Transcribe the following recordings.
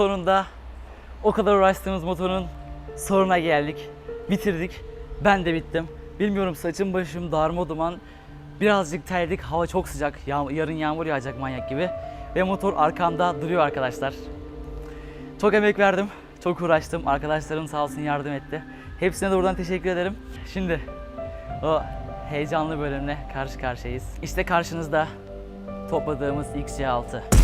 sonunda o kadar uğraştığımız motorun sonuna geldik. Bitirdik. Ben de bittim. Bilmiyorum saçım başım darma duman. Birazcık terledik. Hava çok sıcak. Yağ- yarın yağmur yağacak manyak gibi. Ve motor arkamda duruyor arkadaşlar. Çok emek verdim. Çok uğraştım. Arkadaşlarım sağ olsun yardım etti. Hepsine de buradan teşekkür ederim. Şimdi o heyecanlı bölümle karşı karşıyayız. İşte karşınızda topladığımız XC6.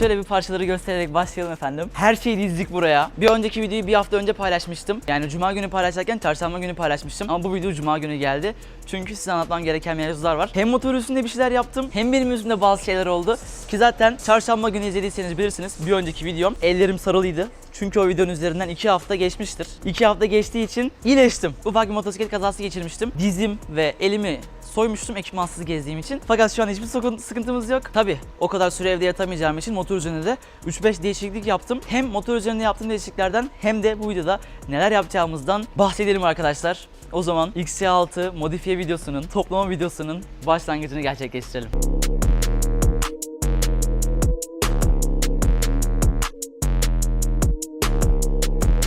Şöyle bir parçaları göstererek başlayalım efendim. Her şeyi dizdik buraya. Bir önceki videoyu bir hafta önce paylaşmıştım. Yani cuma günü paylaşırken çarşamba günü paylaşmıştım. Ama bu video cuma günü geldi. Çünkü size anlatmam gereken mevzular var. Hem motor üstünde bir şeyler yaptım hem benim üstümde bazı şeyler oldu. Ki zaten çarşamba günü izlediyseniz bilirsiniz. Bir önceki videom ellerim sarılıydı. Çünkü o videonun üzerinden 2 hafta geçmiştir. 2 hafta geçtiği için iyileştim. Ufak bir motosiklet kazası geçirmiştim. Dizim ve elimi soymuştum ekipmansız gezdiğim için. Fakat şu an hiçbir sıkın- sıkıntımız yok. Tabi o kadar süre evde yatamayacağım için motor üzerinde de 3-5 değişiklik yaptım. Hem motor üzerinde yaptığım değişikliklerden hem de bu videoda neler yapacağımızdan bahsedelim arkadaşlar. O zaman XC6 modifiye videosunun, toplama videosunun başlangıcını gerçekleştirelim.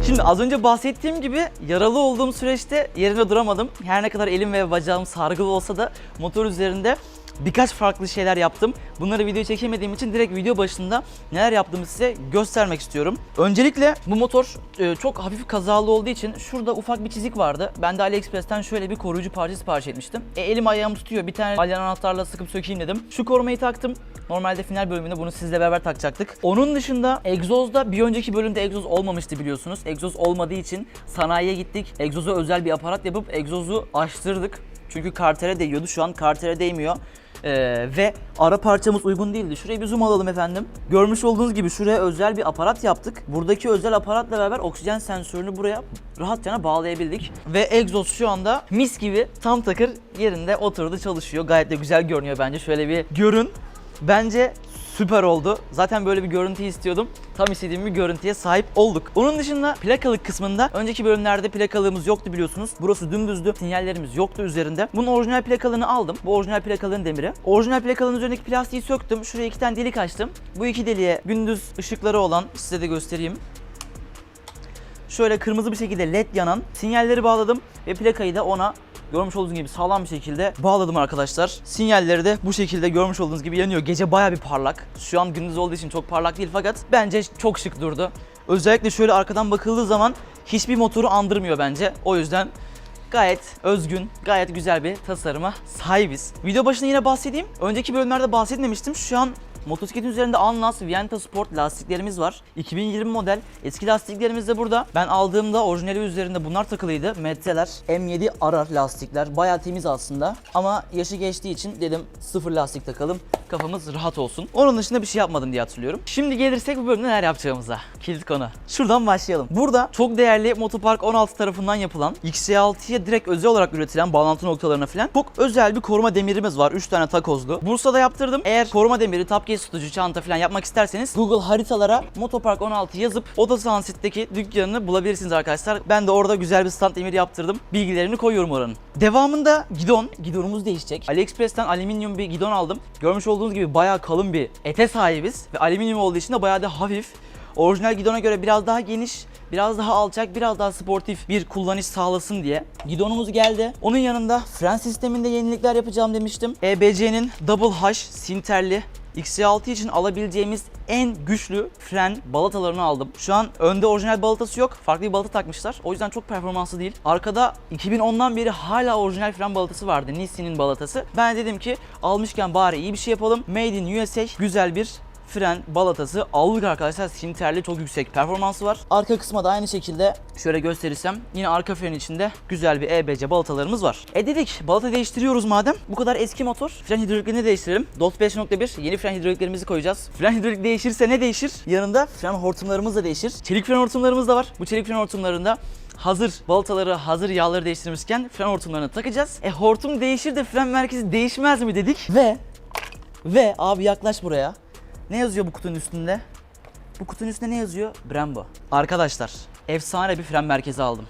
Şimdi az önce bahsettiğim gibi yaralı olduğum süreçte yerimde duramadım. Her ne kadar elim ve bacağım sargılı olsa da motor üzerinde birkaç farklı şeyler yaptım. Bunları video çekemediğim için direkt video başında neler yaptığımı size göstermek istiyorum. Öncelikle bu motor e, çok hafif kazalı olduğu için şurada ufak bir çizik vardı. Ben de AliExpress'ten şöyle bir koruyucu parça sipariş etmiştim. E, elim ayağım tutuyor. Bir tane alyan anahtarla sıkıp sökeyim dedim. Şu korumayı taktım. Normalde final bölümünde bunu sizle beraber takacaktık. Onun dışında egzozda bir önceki bölümde egzoz olmamıştı biliyorsunuz. Egzoz olmadığı için sanayiye gittik. Egzoza özel bir aparat yapıp egzozu açtırdık. Çünkü kartere değiyordu. Şu an kartere değmiyor. Ee, ve ara parçamız uygun değildi. Şuraya bir zoom alalım efendim. Görmüş olduğunuz gibi şuraya özel bir aparat yaptık. Buradaki özel aparatla beraber oksijen sensörünü buraya rahatça bağlayabildik. Ve egzoz şu anda mis gibi tam takır yerinde oturdu çalışıyor. Gayet de güzel görünüyor bence. Şöyle bir görün. Bence süper oldu. Zaten böyle bir görüntü istiyordum. Tam istediğim bir görüntüye sahip olduk. Onun dışında plakalık kısmında önceki bölümlerde plakalığımız yoktu biliyorsunuz. Burası dümdüzdü. Sinyallerimiz yoktu üzerinde. Bunun orijinal plakalığını aldım. Bu orijinal plakalığın demiri. Orijinal plakalığın üzerindeki plastiği söktüm. Şuraya iki tane delik açtım. Bu iki deliğe gündüz ışıkları olan size de göstereyim. Şöyle kırmızı bir şekilde led yanan sinyalleri bağladım ve plakayı da ona görmüş olduğunuz gibi sağlam bir şekilde bağladım arkadaşlar. Sinyalleri de bu şekilde görmüş olduğunuz gibi yanıyor. Gece baya bir parlak. Şu an gündüz olduğu için çok parlak değil fakat bence çok şık durdu. Özellikle şöyle arkadan bakıldığı zaman hiçbir motoru andırmıyor bence. O yüzden gayet özgün, gayet güzel bir tasarıma sahibiz. Video başında yine bahsedeyim. Önceki bölümlerde bahsetmemiştim. Şu an Motosikletin üzerinde Alnas Vienta Sport lastiklerimiz var. 2020 model. Eski lastiklerimiz de burada. Ben aldığımda orijinali üzerinde bunlar takılıydı. Metreler M7 Arar lastikler. Bayağı temiz aslında. Ama yaşı geçtiği için dedim sıfır lastik takalım. Kafamız rahat olsun. Onun dışında bir şey yapmadım diye hatırlıyorum. Şimdi gelirsek bu bölümde neler yapacağımıza. Kilit konu. Şuradan başlayalım. Burada çok değerli Motopark 16 tarafından yapılan XC6'ya direkt özel olarak üretilen bağlantı noktalarına falan çok özel bir koruma demirimiz var. 3 tane takozlu. Bursa'da yaptırdım. Eğer koruma demiri, tapkes tutucu, çanta falan yapmak isterseniz Google haritalara Motopark 16 yazıp Oda Transit'teki dükkanını bulabilirsiniz arkadaşlar. Ben de orada güzel bir stand demiri yaptırdım. Bilgilerini koyuyorum oranın. Devamında gidon. Gidonumuz değişecek. AliExpress'ten alüminyum bir gidon aldım. Görmüş olduğunuz gibi bayağı kalın bir ete sahibiz. Ve alüminyum olduğu için de bayağı da hafif. Orijinal gidona göre biraz daha geniş, biraz daha alçak, biraz daha sportif bir kullanış sağlasın diye. Gidonumuz geldi. Onun yanında fren sisteminde yenilikler yapacağım demiştim. EBC'nin Double H sinterli XC6 için alabileceğimiz en güçlü fren balatalarını aldım. Şu an önde orijinal balatası yok. Farklı bir balata takmışlar. O yüzden çok performanslı değil. Arkada 2010'dan beri hala orijinal fren balatası vardı. Nissin'in balatası. Ben dedim ki almışken bari iyi bir şey yapalım. Made in USA güzel bir fren balatası aldık arkadaşlar. Sinterli çok yüksek performansı var. Arka kısma da aynı şekilde şöyle gösterirsem yine arka fren içinde güzel bir EBC balatalarımız var. E dedik balata değiştiriyoruz madem. Bu kadar eski motor. Fren hidroliklerini değiştirelim. DOT 5.1 yeni fren hidroliklerimizi koyacağız. Fren hidrolik değişirse ne değişir? Yanında fren hortumlarımız da değişir. Çelik fren hortumlarımız da var. Bu çelik fren hortumlarında hazır balataları, hazır yağları değiştirmişken fren hortumlarını takacağız. E hortum değişir de fren merkezi değişmez mi dedik? Ve ve abi yaklaş buraya. Ne yazıyor bu kutunun üstünde? Bu kutunun üstünde ne yazıyor? Brembo. Arkadaşlar, efsane bir fren merkezi aldım.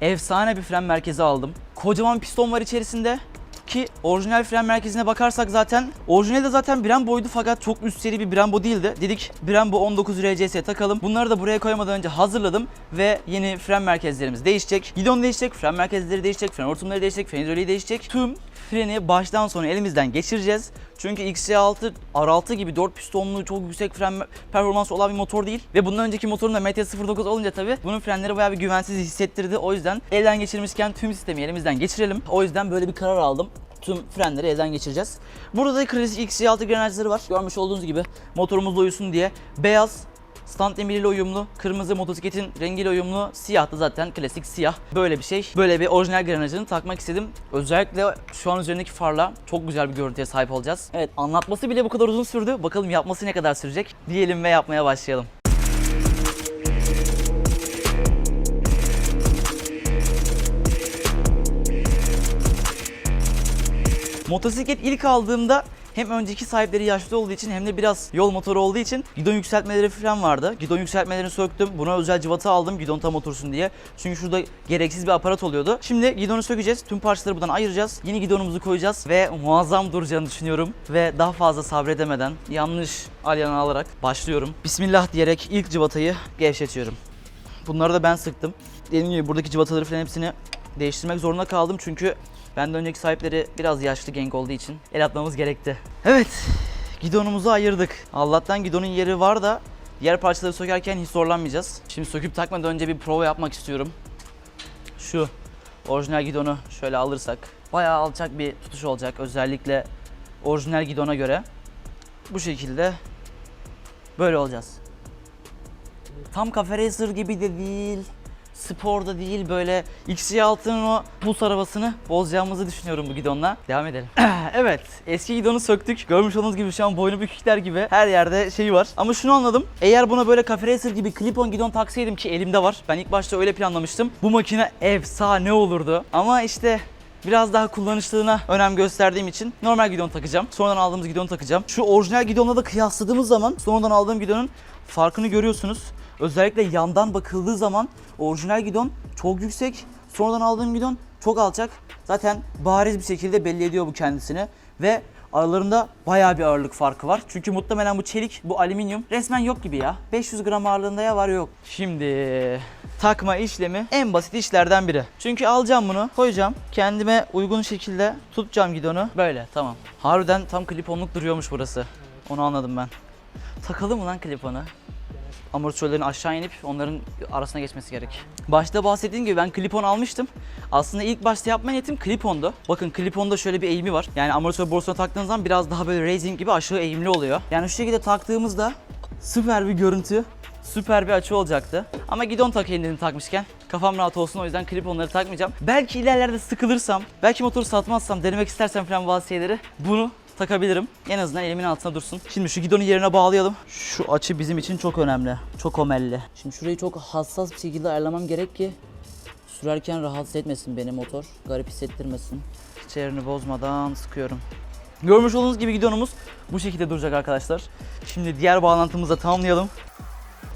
Efsane bir fren merkezi aldım. kocaman piston var içerisinde. Ki orijinal fren merkezine bakarsak zaten orijinalde zaten Brembo'ydu fakat çok üst seri bir Brembo değildi. Dedik Brembo 19 RCS takalım. Bunları da buraya koymadan önce hazırladım ve yeni fren merkezlerimiz değişecek. Gidon değişecek, fren merkezleri değişecek, fren hortumları değişecek, fren hidroliği değişecek. Tüm freni baştan sona elimizden geçireceğiz. Çünkü XC6 R6 gibi 4 pistonlu çok yüksek fren performansı olan bir motor değil. Ve bundan önceki motorun da MT-09 olunca tabii bunun frenleri bayağı bir güvensiz hissettirdi. O yüzden elden geçirmişken tüm sistemi elimizden geçirelim. O yüzden böyle bir karar aldım. Tüm frenleri elden geçireceğiz. Burada da klasik XC6 grenajları var. Görmüş olduğunuz gibi motorumuzla uyusun diye. Beyaz Stand emiriyle uyumlu, kırmızı motosikletin rengiyle uyumlu, siyah da zaten klasik siyah. Böyle bir şey. Böyle bir orijinal granajını takmak istedim. Özellikle şu an üzerindeki farla çok güzel bir görüntüye sahip olacağız. Evet anlatması bile bu kadar uzun sürdü. Bakalım yapması ne kadar sürecek diyelim ve yapmaya başlayalım. Motosiklet ilk aldığımda hem önceki sahipleri yaşlı olduğu için hem de biraz yol motoru olduğu için gidon yükseltmeleri falan vardı. Gidon yükseltmelerini söktüm. Buna özel cıvata aldım gidon tam otursun diye. Çünkü şurada gereksiz bir aparat oluyordu. Şimdi gidonu sökeceğiz. Tüm parçaları buradan ayıracağız. Yeni gidonumuzu koyacağız ve muazzam duracağını düşünüyorum. Ve daha fazla sabredemeden yanlış alyana alarak başlıyorum. Bismillah diyerek ilk cıvatayı gevşetiyorum. Bunları da ben sıktım. Dediğim gibi buradaki cıvataları falan hepsini değiştirmek zorunda kaldım çünkü benden önceki sahipleri biraz yaşlı genk olduğu için el atmamız gerekti. Evet, gidonumuzu ayırdık. Allah'tan gidonun yeri var da diğer parçaları sökerken hiç zorlanmayacağız. Şimdi söküp takmadan önce bir prova yapmak istiyorum. Şu orijinal gidonu şöyle alırsak bayağı alçak bir tutuş olacak özellikle orijinal gidona göre. Bu şekilde böyle olacağız. Tam Cafe Racer gibi de değil. Spor da değil böyle XC6'nın o buz arabasını bozacağımızı düşünüyorum bu gidonla. Devam edelim. evet eski gidonu söktük. Görmüş olduğunuz gibi şu an boynu bükükler gibi her yerde şeyi var. Ama şunu anladım. Eğer buna böyle Cafe Racer gibi clip-on gidon taksaydım ki elimde var. Ben ilk başta öyle planlamıştım. Bu makine efsane olurdu. Ama işte biraz daha kullanışlılığına önem gösterdiğim için normal gidon takacağım. Sonradan aldığımız gidonu takacağım. Şu orijinal gidonla da kıyasladığımız zaman sonradan aldığım gidonun farkını görüyorsunuz. Özellikle yandan bakıldığı zaman orijinal gidon çok yüksek. Sonradan aldığım gidon çok alçak. Zaten bariz bir şekilde belli ediyor bu kendisini. Ve aralarında bayağı bir ağırlık farkı var. Çünkü muhtemelen bu çelik, bu alüminyum resmen yok gibi ya. 500 gram ağırlığında ya var yok. Şimdi takma işlemi en basit işlerden biri. Çünkü alacağım bunu, koyacağım. Kendime uygun şekilde tutacağım gidonu. Böyle tamam. Harbiden tam kliponluk duruyormuş burası. Onu anladım ben. Takalım mı lan kliponu? Amortisörlerin aşağı inip onların arasına geçmesi gerek. Başta bahsettiğim gibi ben klipon almıştım. Aslında ilk başta yapma niyetim klipondu. Bakın kliponda şöyle bir eğimi var. Yani amortisör borusuna taktığınız zaman biraz daha böyle racing gibi aşağı eğimli oluyor. Yani şu şekilde taktığımızda süper bir görüntü, süper bir açı olacaktı. Ama gidon takayım takmışken. Kafam rahat olsun o yüzden kliponları takmayacağım. Belki ilerlerde sıkılırsam, belki motoru satmazsam, denemek istersem falan bazı şeyleri bunu takabilirim. En azından elimin altına dursun. Şimdi şu gidonu yerine bağlayalım. Şu açı bizim için çok önemli. Çok omelli. Şimdi şurayı çok hassas bir şekilde ayarlamam gerek ki sürerken rahatsız etmesin beni motor. Garip hissettirmesin. Hiç ayarını bozmadan sıkıyorum. Görmüş olduğunuz gibi gidonumuz bu şekilde duracak arkadaşlar. Şimdi diğer bağlantımızı da tamamlayalım.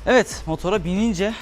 Evet motora binince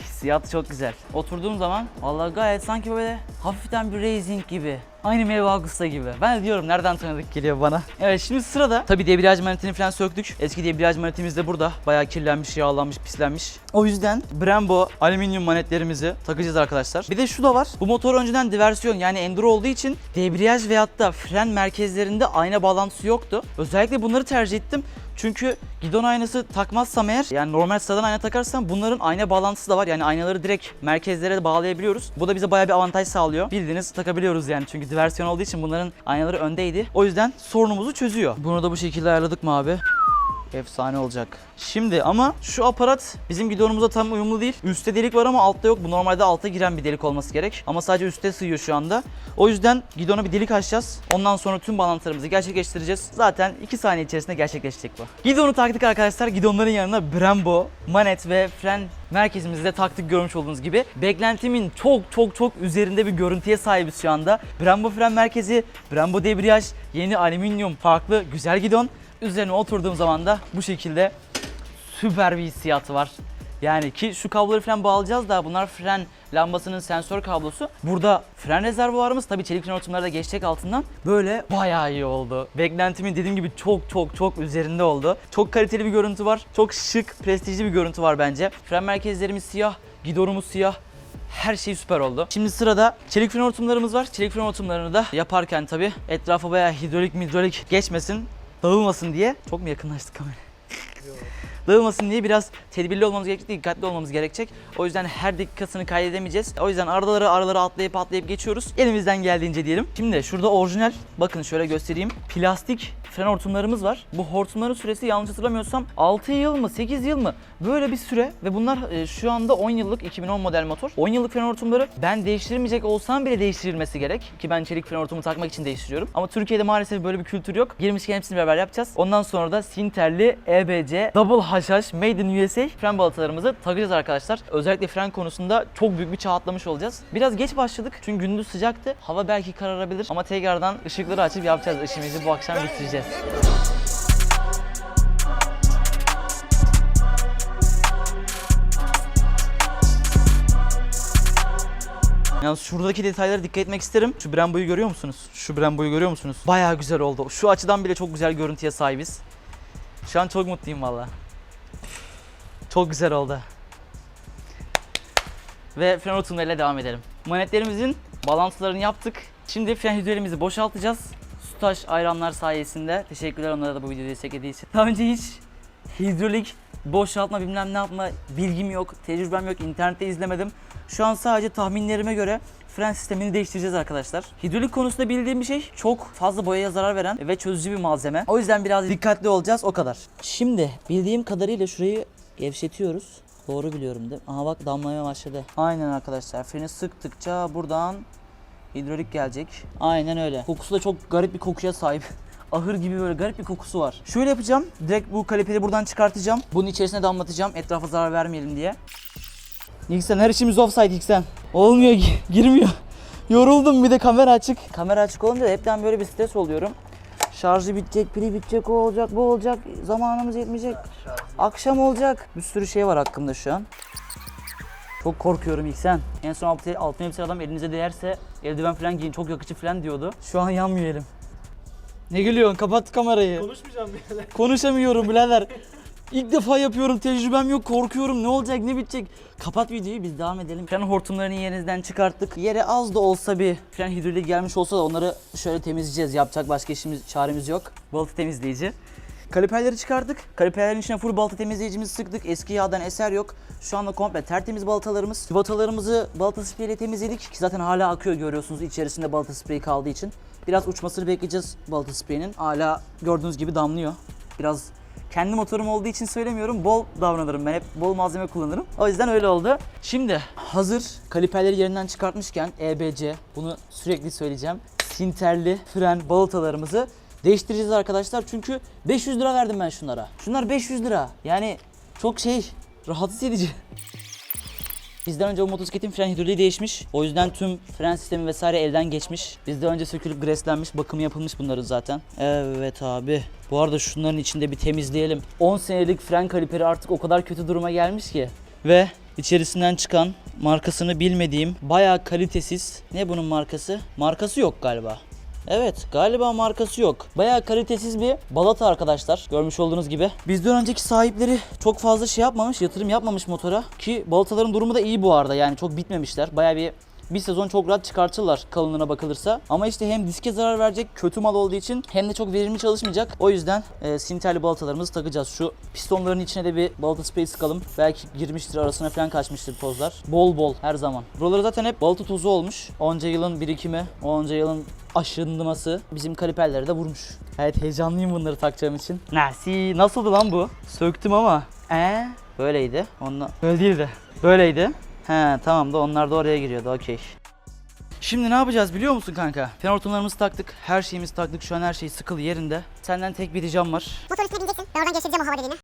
hissiyat çok güzel. Oturduğum zaman vallahi gayet sanki böyle hafiften bir racing gibi. Aynı Meyve Augusta gibi. Ben diyorum nereden tanıdık geliyor bana. Evet şimdi sırada tabi debriyaj manetini falan söktük. Eski debriyaj manetimiz de burada. Bayağı kirlenmiş, yağlanmış, pislenmiş. O yüzden Brembo alüminyum manetlerimizi takacağız arkadaşlar. Bir de şu da var. Bu motor önceden diversiyon yani enduro olduğu için debriyaj veyahut da fren merkezlerinde ayna bağlantısı yoktu. Özellikle bunları tercih ettim. Çünkü gidon aynası takmazsam eğer yani normal sıradan ayna takarsam bunların ayna bağlantısı da var. Yani aynaları direkt merkezlere de bağlayabiliyoruz. Bu da bize bayağı bir avantaj sağlıyor. Bildiğiniz takabiliyoruz yani çünkü diversiyon olduğu için bunların aynaları öndeydi. O yüzden sorunumuzu çözüyor. Bunu da bu şekilde ayarladık mı abi? Efsane olacak. Şimdi ama şu aparat bizim gidonumuza tam uyumlu değil. Üstte delik var ama altta yok. Bu normalde alta giren bir delik olması gerek. Ama sadece üstte sığıyor şu anda. O yüzden gidona bir delik açacağız. Ondan sonra tüm bağlantılarımızı gerçekleştireceğiz. Zaten 2 saniye içerisinde gerçekleşecek bu. Gidonu taktık arkadaşlar. Gidonların yanına Brembo, manet ve fren merkezimizi de taktık görmüş olduğunuz gibi. Beklentimin çok çok çok üzerinde bir görüntüye sahibiz şu anda. Brembo fren merkezi, Brembo debriyaj, yeni alüminyum farklı güzel gidon. Üzerine oturduğum zaman da bu şekilde süper bir hissiyatı var. Yani ki şu kabloları falan bağlayacağız da bunlar fren lambasının sensör kablosu. Burada fren rezervuarımız tabii çelik fren hortumları da geçecek altından. Böyle bayağı iyi oldu. Beklentimin dediğim gibi çok çok çok üzerinde oldu. Çok kaliteli bir görüntü var. Çok şık, prestijli bir görüntü var bence. Fren merkezlerimiz siyah, gidonumuz siyah. Her şey süper oldu. Şimdi sırada çelik fren hortumlarımız var. Çelik fren hortumlarını da yaparken tabii etrafa bayağı hidrolik midrolik geçmesin, dağılmasın diye. Çok mu yakınlaştık kamera? dağılmasın diye biraz tedbirli olmamız gerekecek, dikkatli olmamız gerekecek. O yüzden her dakikasını kaydedemeyeceğiz. O yüzden araları araları atlayıp atlayıp geçiyoruz. Elimizden geldiğince diyelim. Şimdi şurada orijinal, bakın şöyle göstereyim. Plastik fren hortumlarımız var. Bu hortumların süresi yanlış hatırlamıyorsam 6 yıl mı 8 yıl mı böyle bir süre ve bunlar e, şu anda 10 yıllık 2010 model motor. 10 yıllık fren hortumları ben değiştirmeyecek olsam bile değiştirilmesi gerek ki ben çelik fren hortumu takmak için değiştiriyorum. Ama Türkiye'de maalesef böyle bir kültür yok. Girmişken hepsini beraber yapacağız. Ondan sonra da Sinterli EBC Double HH Made in USA fren balatalarımızı takacağız arkadaşlar. Özellikle fren konusunda çok büyük bir çağ atlamış olacağız. Biraz geç başladık çünkü gündüz sıcaktı. Hava belki kararabilir ama tekrardan ışıkları açıp yapacağız işimizi bu akşam bitireceğiz. Yalnız şuradaki detaylara dikkat etmek isterim. Şu Brembo'yu görüyor musunuz? Şu Brembo'yu görüyor musunuz? Bayağı güzel oldu. Şu açıdan bile çok güzel görüntüye sahibiz. Şu an çok mutluyum valla. Çok güzel oldu. Ve fren hortumlarıyla devam edelim. Manetlerimizin bağlantılarını yaptık. Şimdi fren hidrolimizi boşaltacağız. Sütaş ayranlar sayesinde. Teşekkürler onlara da bu videoyu desteklediği için. Daha önce hiç hidrolik boşaltma bilmem ne yapma bilgim yok, tecrübem yok, internette izlemedim. Şu an sadece tahminlerime göre fren sistemini değiştireceğiz arkadaşlar. Hidrolik konusunda bildiğim bir şey çok fazla boyaya zarar veren ve çözücü bir malzeme. O yüzden biraz dikkatli olacağız o kadar. Şimdi bildiğim kadarıyla şurayı gevşetiyoruz. Doğru biliyorum değil mi? Aha bak damlamaya başladı. Aynen arkadaşlar freni sıktıkça buradan hidrolik gelecek. Aynen öyle. Kokusu da çok garip bir kokuya sahip. Ahır gibi böyle garip bir kokusu var. Şöyle yapacağım. Direkt bu kaliperi buradan çıkartacağım. Bunun içerisine damlatacağım. Etrafa zarar vermeyelim diye. Nixon her işimiz offside Nixon. Olmuyor gi- girmiyor. Yoruldum bir de kamera açık. Kamera açık olunca da hepten böyle bir stres oluyorum. Şarjı bitecek, pili bitecek, o olacak, bu olacak, zamanımız yetmeyecek. Akşam olacak. Bir sürü şey var hakkımda şu an. Çok korkuyorum ilk sen. En son altı, altın elbise adam elinize değerse eldiven falan giyin çok yakıcı falan diyordu. Şu an yanmıyor elim. Ne gülüyorsun? Kapat kamerayı. Konuşmayacağım birader. Konuşamıyorum birader. İlk defa yapıyorum, tecrübem yok, korkuyorum. Ne olacak, ne bitecek? Kapat videoyu, biz devam edelim. Fren hortumlarını yerinizden çıkarttık. Yere az da olsa bir fren hidroliği gelmiş olsa da onları şöyle temizleyeceğiz. Yapacak başka işimiz, çaremiz yok. Balata temizleyici. Kaliperleri çıkardık. Kaliperlerin içine full balata temizleyicimizi sıktık. Eski yağdan eser yok. Şu anda komple tertemiz balatalarımız. Civatalarımızı balata spreyle temizledik. Ki zaten hala akıyor görüyorsunuz içerisinde balata spreyi kaldığı için. Biraz uçmasını bekleyeceğiz balata spreyinin. Hala gördüğünüz gibi damlıyor. Biraz kendi motorum olduğu için söylemiyorum. Bol davranırım ben. Hep bol malzeme kullanırım. O yüzden öyle oldu. Şimdi hazır kaliperleri yerinden çıkartmışken EBC bunu sürekli söyleyeceğim. Sinterli fren balatalarımızı değiştireceğiz arkadaşlar. Çünkü 500 lira verdim ben şunlara. Şunlar 500 lira. Yani çok şey rahatsız edici. Bizden önce bu motosikletin fren hidroliği değişmiş. O yüzden tüm fren sistemi vesaire elden geçmiş. Bizden önce sökülüp greslenmiş, bakımı yapılmış bunların zaten. Evet abi. Bu arada şunların içinde bir temizleyelim. 10 senelik fren kaliperi artık o kadar kötü duruma gelmiş ki. Ve içerisinden çıkan markasını bilmediğim bayağı kalitesiz. Ne bunun markası? Markası yok galiba. Evet galiba markası yok. Bayağı kalitesiz bir balata arkadaşlar. Görmüş olduğunuz gibi. Bizden önceki sahipleri çok fazla şey yapmamış, yatırım yapmamış motora. Ki balataların durumu da iyi bu arada yani çok bitmemişler. Bayağı bir bir sezon çok rahat çıkartırlar kalınlığına bakılırsa. Ama işte hem diske zarar verecek kötü mal olduğu için hem de çok verimli çalışmayacak. O yüzden e, sinterli balatalarımızı takacağız. Şu pistonların içine de bir balata sprey sıkalım. Belki girmiştir arasına falan kaçmıştır tozlar. Bol bol her zaman. Buraları zaten hep balata tozu olmuş. Onca yılın birikimi, onca yılın aşınması bizim kaliperleri de vurmuş. Evet heyecanlıyım bunları takacağım için. Nasi nasıldı lan bu? Söktüm ama. Ee, böyleydi. Onunla... Böyle değildi. Böyleydi. He tamam da onlar da oraya giriyordu okey. Şimdi ne yapacağız biliyor musun kanka? Fren hortumlarımızı taktık, her şeyimizi taktık. Şu an her şey sıkılı yerinde. Senden tek bir ricam var. Motor üstüne bineceksin. Ben oradan geçireceğim o hava deliğini.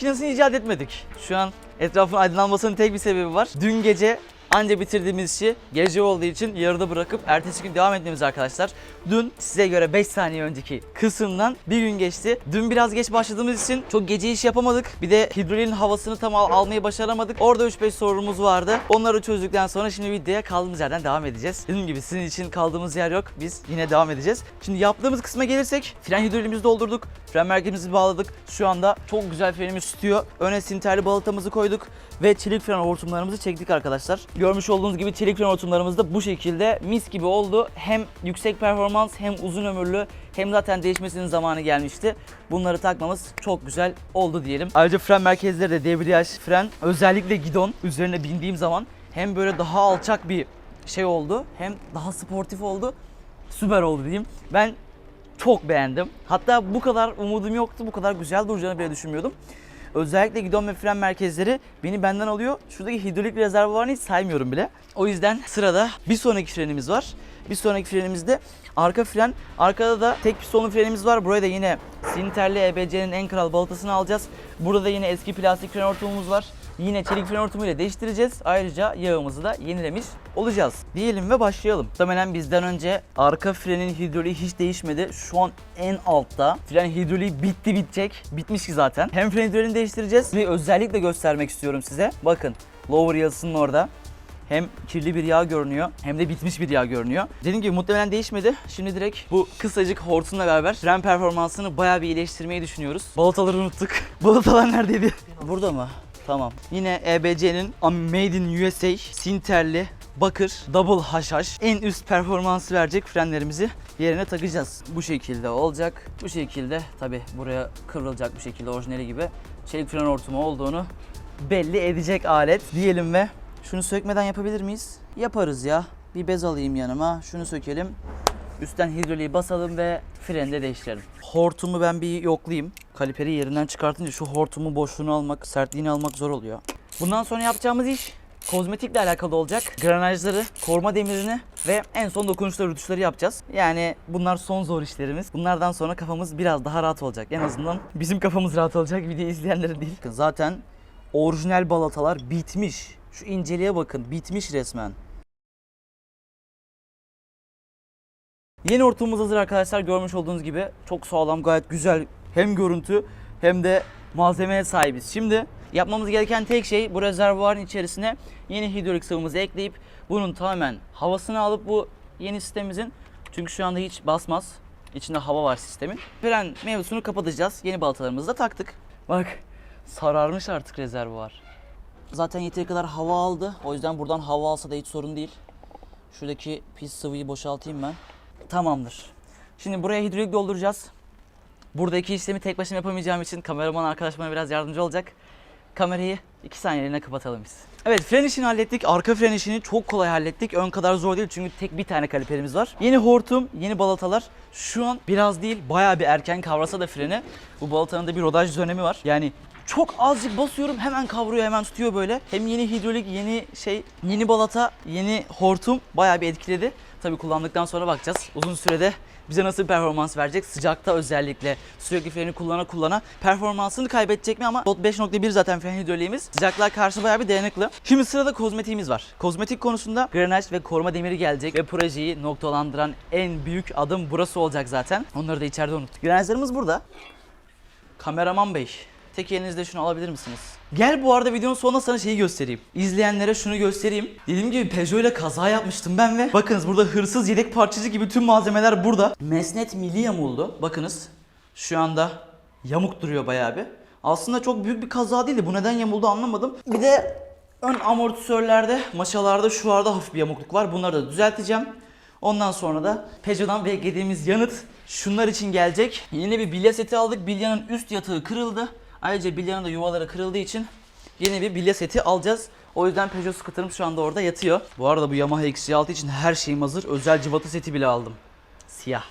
Makinesini icat etmedik. Şu an etrafın aydınlanmasının tek bir sebebi var. Dün gece anca bitirdiğimiz işi gece olduğu için yarıda bırakıp ertesi gün devam etmemiz arkadaşlar. Dün size göre 5 saniye önceki kısımdan bir gün geçti. Dün biraz geç başladığımız için çok gece iş yapamadık. Bir de hidrolin havasını tam al- almayı başaramadık. Orada 3-5 sorunumuz vardı. Onları çözdükten sonra şimdi videoya kaldığımız yerden devam edeceğiz. Dediğim gibi sizin için kaldığımız yer yok. Biz yine devam edeceğiz. Şimdi yaptığımız kısma gelirsek fren hidrolimizi doldurduk. Fren merkezimizi bağladık. Şu anda çok güzel frenimiz tutuyor. Öne sinterli balatamızı koyduk ve çelik fren hortumlarımızı çektik arkadaşlar. Görmüş olduğunuz gibi çelik fren hortumlarımız da bu şekilde mis gibi oldu. Hem yüksek performans hem uzun ömürlü hem zaten değişmesinin zamanı gelmişti. Bunları takmamız çok güzel oldu diyelim. Ayrıca fren merkezleri de debriyaj, fren özellikle gidon üzerine bindiğim zaman hem böyle daha alçak bir şey oldu hem daha sportif oldu. Süper oldu diyeyim. Ben çok beğendim. Hatta bu kadar umudum yoktu. Bu kadar güzel duracağını bile düşünmüyordum. Özellikle gidon ve fren merkezleri beni benden alıyor. Şuradaki hidrolik rezervuarını hiç saymıyorum bile. O yüzden sırada bir sonraki frenimiz var. Bir sonraki frenimizde arka fren. Arkada da tek pistonlu frenimiz var. Buraya da yine Sinterli EBC'nin en kral balatasını alacağız. Burada da yine eski plastik fren hortumumuz var. Yine çelik fren hortumuyla değiştireceğiz. Ayrıca yağımızı da yenilemiş olacağız. Diyelim ve başlayalım. Muhtemelen bizden önce arka frenin hidroliği hiç değişmedi. Şu an en altta. Fren hidroliği bitti bitecek. Bitmiş ki zaten. Hem fren hidroliğini değiştireceğiz. Bir özellikle göstermek istiyorum size. Bakın lower yazısının orada. Hem kirli bir yağ görünüyor hem de bitmiş bir yağ görünüyor. Dediğim gibi muhtemelen değişmedi. Şimdi direkt bu kısacık hortumla beraber fren performansını bayağı bir iyileştirmeyi düşünüyoruz. Balataları unuttuk. Balatalar neredeydi? Burada mı? Tamam. Yine EBC'nin Made in USA Sinterli bakır double haşhaş en üst performansı verecek frenlerimizi yerine takacağız. Bu şekilde olacak. Bu şekilde tabi buraya kıvrılacak bir şekilde orijinali gibi çelik fren hortumu olduğunu belli edecek alet diyelim ve şunu sökmeden yapabilir miyiz? Yaparız ya. Bir bez alayım yanıma. Şunu sökelim. Üstten hidroliği basalım ve freni de değiştirelim. Hortumu ben bir yoklayayım. Kaliperi yerinden çıkartınca şu hortumun boşluğunu almak, sertliğini almak zor oluyor. Bundan sonra yapacağımız iş kozmetikle alakalı olacak. Granajları, koruma demirini ve en son dokunuşları, rütuşları yapacağız. Yani bunlar son zor işlerimiz. Bunlardan sonra kafamız biraz daha rahat olacak. En azından bizim kafamız rahat olacak. Video izleyenlerin değil. Zaten orijinal balatalar bitmiş. Şu inceliğe bakın. Bitmiş resmen. Yeni hortumumuz hazır arkadaşlar. Görmüş olduğunuz gibi çok sağlam, gayet güzel hem görüntü hem de malzemeye sahibiz. Şimdi yapmamız gereken tek şey bu rezervuarın içerisine yeni hidrolik sıvımızı ekleyip bunun tamamen havasını alıp bu yeni sistemimizin çünkü şu anda hiç basmaz. İçinde hava var sistemin. Fren mevzusunu kapatacağız. Yeni balatalarımızı da taktık. Bak sararmış artık rezervuar. Zaten yeteri kadar hava aldı. O yüzden buradan hava alsa da hiç sorun değil. Şuradaki pis sıvıyı boşaltayım ben. Tamamdır. Şimdi buraya hidrolik dolduracağız. Buradaki işlemi tek başıma yapamayacağım için kameraman arkadaş biraz yardımcı olacak. Kamerayı 2 saniyeliğine kapatalım biz. Evet fren işini hallettik. Arka fren işini çok kolay hallettik. Ön kadar zor değil çünkü tek bir tane kaliperimiz var. Yeni hortum, yeni balatalar. Şu an biraz değil bayağı bir erken kavrasa da freni. Bu balatanın da bir rodaj dönemi var. Yani çok azıcık basıyorum hemen kavruyor hemen tutuyor böyle. Hem yeni hidrolik, yeni şey, yeni balata, yeni hortum bayağı bir etkiledi. Tabii kullandıktan sonra bakacağız. Uzun sürede bize nasıl bir performans verecek? Sıcakta özellikle sürekli freni kullana kullana performansını kaybedecek mi ama Dot 5.1 zaten fren hidroliğimiz. Sıcaklığa karşı bayağı bir dayanıklı. Şimdi sırada kozmetiğimiz var. Kozmetik konusunda granaj ve koruma demiri gelecek ve projeyi noktalandıran en büyük adım burası olacak zaten. Onları da içeride unuttuk. Granajlarımız burada. Kameraman bey, tek elinizle şunu alabilir misiniz? Gel bu arada videonun sonunda sana şeyi göstereyim. İzleyenlere şunu göstereyim. Dediğim gibi Peugeot ile kaza yapmıştım ben ve bakınız burada hırsız yedek parçacı gibi tüm malzemeler burada. Mesnet milli yamuldu. Bakınız şu anda yamuk duruyor bayağı bir. Aslında çok büyük bir kaza değildi. Bu neden yamuldu anlamadım. Bir de ön amortisörlerde, maşalarda şu arada hafif bir yamukluk var. Bunları da düzelteceğim. Ondan sonra da Peugeot'dan beklediğimiz yanıt şunlar için gelecek. Yeni bir bilye seti aldık. Bilyanın üst yatığı kırıldı. Ayrıca bilyanın da yuvaları kırıldığı için yeni bir bilye seti alacağız. O yüzden Peugeot scooter'ım şu anda orada yatıyor. Bu arada bu Yamaha XC6 için her şeyim hazır. Özel cıvata seti bile aldım. Siyah.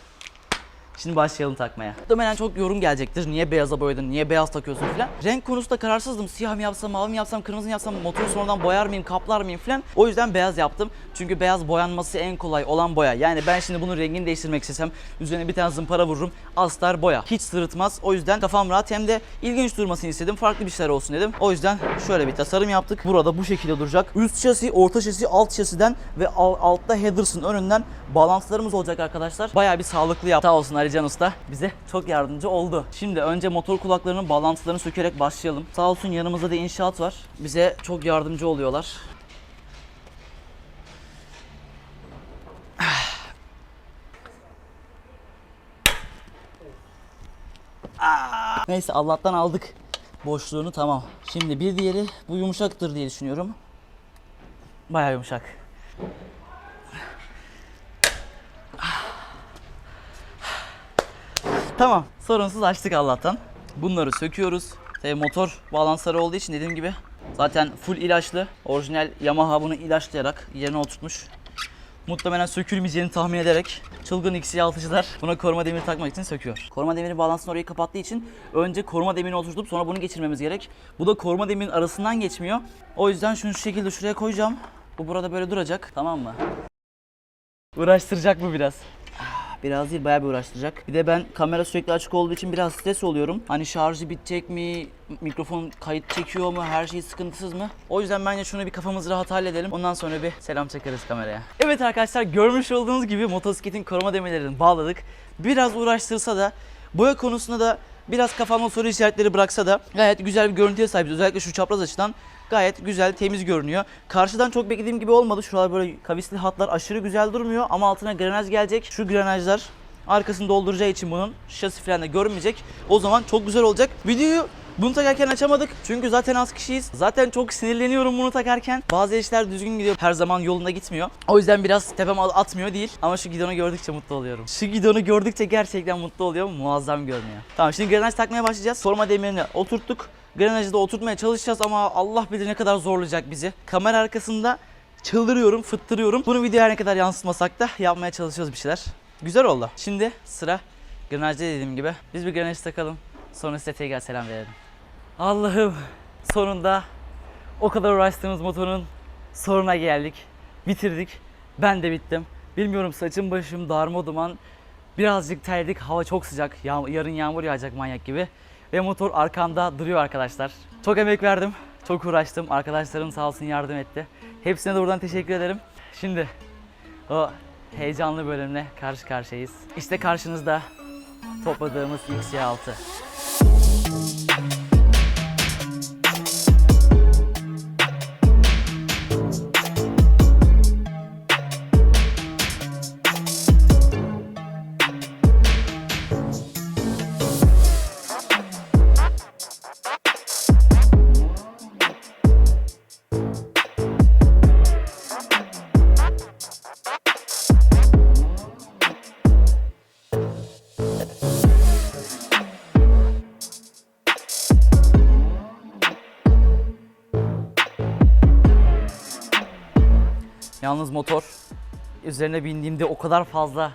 Şimdi başlayalım takmaya. Muhtemelen çok yorum gelecektir. Niye beyaza boyadın, niye beyaz takıyorsun falan. Renk konusunda kararsızdım. Siyah mı yapsam, mavi mi yapsam, kırmızı mı yapsam, motoru sonradan boyar mıyım, kaplar mıyım falan. O yüzden beyaz yaptım. Çünkü beyaz boyanması en kolay olan boya. Yani ben şimdi bunun rengini değiştirmek istesem üzerine bir tane zımpara vururum. Astar boya. Hiç sırıtmaz. O yüzden kafam rahat hem de ilginç durmasını istedim. Farklı bir şeyler olsun dedim. O yüzden şöyle bir tasarım yaptık. Burada bu şekilde duracak. Üst şasi, orta şasi, alt şasiden ve al- altta headers'ın önünden bağlantılarımız olacak arkadaşlar. Bayağı bir sağlıklı yaptı. Sağ olsun Ali Can Usta. Bize çok yardımcı oldu. Şimdi önce motor kulaklarının bağlantılarını sökerek başlayalım. Sağ olsun yanımızda da inşaat var. Bize çok yardımcı oluyorlar. Neyse Allah'tan aldık boşluğunu tamam. Şimdi bir diğeri bu yumuşaktır diye düşünüyorum. Bayağı yumuşak. Tamam sorunsuz açtık Allah'tan. Bunları söküyoruz. Tabii motor bağlantıları olduğu için dediğim gibi zaten full ilaçlı. Orijinal Yamaha bunu ilaçlayarak yerine oturtmuş. Muhtemelen sökülmeyeceğini tahmin ederek çılgın XC6'cılar buna koruma demiri takmak için söküyor. Koruma demiri bağlantısını orayı kapattığı için önce koruma demirini oturtup sonra bunu geçirmemiz gerek. Bu da koruma demirinin arasından geçmiyor. O yüzden şunu şu şekilde şuraya koyacağım. Bu burada böyle duracak tamam mı? Uğraştıracak bu biraz. Biraz değil bayağı bir uğraştıracak. Bir de ben kamera sürekli açık olduğu için biraz stres oluyorum. Hani şarjı bitecek mi? Mikrofon kayıt çekiyor mu? Her şey sıkıntısız mı? O yüzden bence şunu bir kafamız rahat halledelim. Ondan sonra bir selam çekeriz kameraya. Evet arkadaşlar görmüş olduğunuz gibi motosikletin koruma demirlerini bağladık. Biraz uğraştırsa da boya konusunda da biraz kafamda soru işaretleri bıraksa da gayet güzel bir görüntüye sahibiz. Özellikle şu çapraz açıdan gayet güzel, temiz görünüyor. Karşıdan çok beklediğim gibi olmadı. Şuralar böyle kavisli hatlar aşırı güzel durmuyor ama altına granaj gelecek. Şu granajlar arkasını dolduracağı için bunun şasi falan da görünmeyecek. O zaman çok güzel olacak. Videoyu bunu takarken açamadık çünkü zaten az kişiyiz. Zaten çok sinirleniyorum bunu takarken. Bazı işler düzgün gidiyor. Her zaman yolunda gitmiyor. O yüzden biraz tepem atmıyor değil. Ama şu gidonu gördükçe mutlu oluyorum. Şu gidonu gördükçe gerçekten mutlu oluyorum. Muazzam görünüyor. Tamam şimdi granaj takmaya başlayacağız. Koruma demirini oturttuk. Granajı da oturtmaya çalışacağız ama Allah bilir ne kadar zorlayacak bizi. Kamera arkasında çıldırıyorum, fıttırıyorum. Bunu videoya ne kadar yansıtmasak da yapmaya çalışıyoruz bir şeyler. Güzel oldu. Şimdi sıra granajda dediğim gibi. Biz bir granaj takalım. Sonra size tekrar selam verelim. Allah'ım sonunda o kadar uğraştığımız motorun sonuna geldik. Bitirdik. Ben de bittim. Bilmiyorum saçım başım darma duman. Birazcık terledik. Hava çok sıcak. Ya- yarın yağmur yağacak manyak gibi. Ve motor arkamda duruyor arkadaşlar. Çok emek verdim. Çok uğraştım. Arkadaşlarım sağ olsun yardım etti. Hepsine de buradan teşekkür ederim. Şimdi o heyecanlı bölümle karşı karşıyayız. İşte karşınızda topladığımız XC6. Yalnız motor üzerine bindiğimde o kadar fazla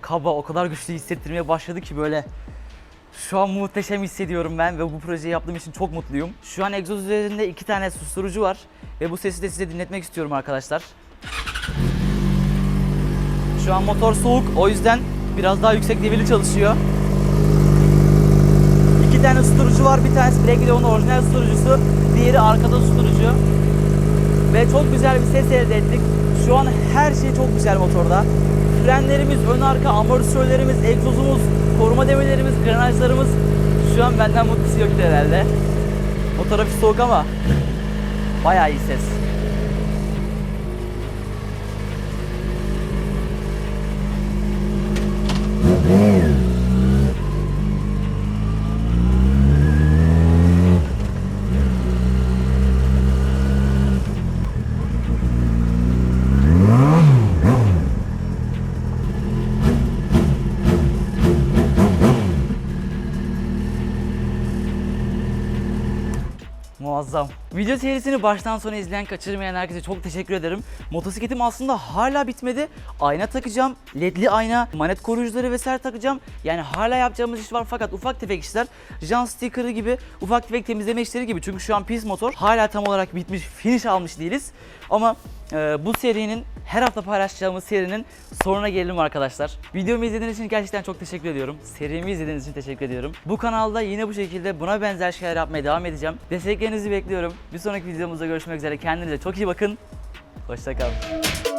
kaba, o kadar güçlü hissettirmeye başladı ki böyle şu an muhteşem hissediyorum ben ve bu projeyi yaptığım için çok mutluyum. Şu an egzoz üzerinde iki tane susturucu var ve bu sesi de size dinletmek istiyorum arkadaşlar. Şu an motor soğuk o yüzden biraz daha yüksek devirli çalışıyor. İki tane susturucu var. Bir tanesi Breakdown'un orijinal susturucusu, diğeri arkada susturucu. Ve çok güzel bir ses elde ettik. Şu an her şey çok güzel motorda. Frenlerimiz, ön arka, amortisörlerimiz, egzozumuz, koruma demirlerimiz, granajlarımız şu an benden mutlusu yoktu herhalde. Motor hafif soğuk ama bayağı iyi ses. Video serisini baştan sona izleyen, kaçırmayan herkese çok teşekkür ederim. Motosikletim aslında hala bitmedi. Ayna takacağım, ledli ayna, manet koruyucuları vesaire takacağım. Yani hala yapacağımız iş var fakat ufak tefek işler, jant sticker'ı gibi, ufak tefek temizleme işleri gibi. Çünkü şu an pis motor hala tam olarak bitmiş, finish almış değiliz. Ama e, bu serinin her hafta paylaşacağımız serinin sonuna gelelim arkadaşlar. Videomu izlediğiniz için gerçekten çok teşekkür ediyorum. Serimi izlediğiniz için teşekkür ediyorum. Bu kanalda yine bu şekilde buna benzer şeyler yapmaya devam edeceğim. Desteklerinizi bekliyorum. Bir sonraki videomuzda görüşmek üzere. Kendinize çok iyi bakın. Hoşçakalın.